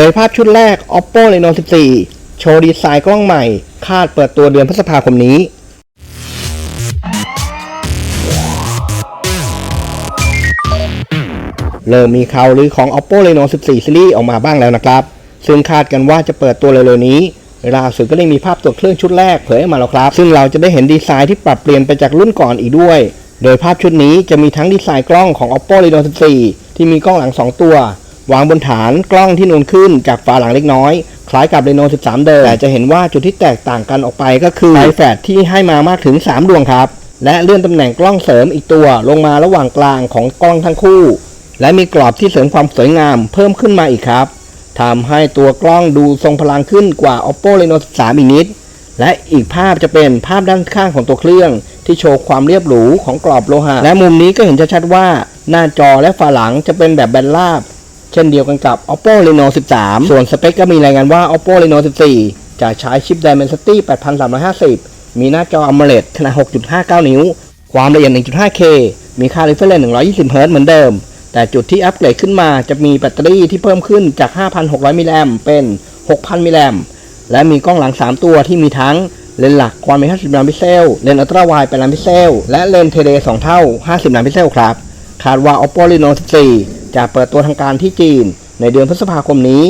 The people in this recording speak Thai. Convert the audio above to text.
ผยภาพชุดแรก Oppo Reno 14 โชว์ดีไซน์กล้องใหม่ คาดเปิดตัวเดือนพฤษภาคมนี้ เริ่มมีข่าวลือของ Oppo Reno 14 Series ออกมาบ้างแล้วนะครับ ซึ่งคาดกันว่าจะเปิดตัวเร็วๆนี้ล่าสุดก็ได้มีภาพตัวเครื่องชุดแรกเผยออกมาแล้วครับ ซึ่งเราจะได้เห็นดีไซน์ที่ปรับเปลี่ยนไปจากรุ่นก่อนอีกด้วย โดยภาพชุดนี้จะมีทั้งดีไซน์กล้องของ Oppo Reno 14 ที่มีกล้องหลัง 2 ตัว วางบนฐานกล้องที่นูนขึ้นจากฝาหลังเล็กน้อย คล้ายกับ Reno 13 เดิมแต่จะเห็นว่าจุดที่แตกต่างกันออกไปก็คือไฟแฟลชที่ให้มามากถึง 3 ดวงครับ และเลื่อนตำแหน่งกล้องเสริมอีกตัวลงมาระหว่างกลางของกล้องทั้งคู่ และมีกรอบที่เสริมความสวยงามเพิ่มขึ้นมาอีกครับทำให้ตัวกล้องดูทรงพลังขึ้นกว่า Oppo Reno 13 อีกนิด และอีกภาพจะเป็นภาพด้านข้างของตัวเครื่อง ที่โชว์ความเรียบหรูของกรอบโลหะ และมุมนี้ก็เห็นชัดๆว่า หน้าจอและฝาหลังจะเป็นแบบแบนราบ ช่นเดียวกันกับ Oppo Reno 13 ส่วนสเปคก็มีรายงานว่า Oppo Reno 14 จะใช้ชิป Dimensity 8350 มีหน้าจอ AMOLED ขนาด 6.59 นิ้ว ความละเอียด 1.5K มีค่า refresh 120 Hz เหมือนเดิม แต่จุดที่อัปเกรดขึ้นมาจะมีแบตเตอรี่ที่เพิ่มขึ้นจาก 5,600 มิลลิแอมเป็น 6,000 มิลลิแอมและมีกล้องหลัง 3 ตัวที่มีทั้งเลนส์หลักความเป็น50 ล้านพิกเซล เลนส์อัลตร้าไวด์เป็นล้านพิกเซล และเลนส์เทเล 2 เท่า 50 ล้านพิกเซลครับ คาดว่า Oppo Reno 14 จะเปิดตัวทางการที่จีนในเดือนพฤษภาคมนี้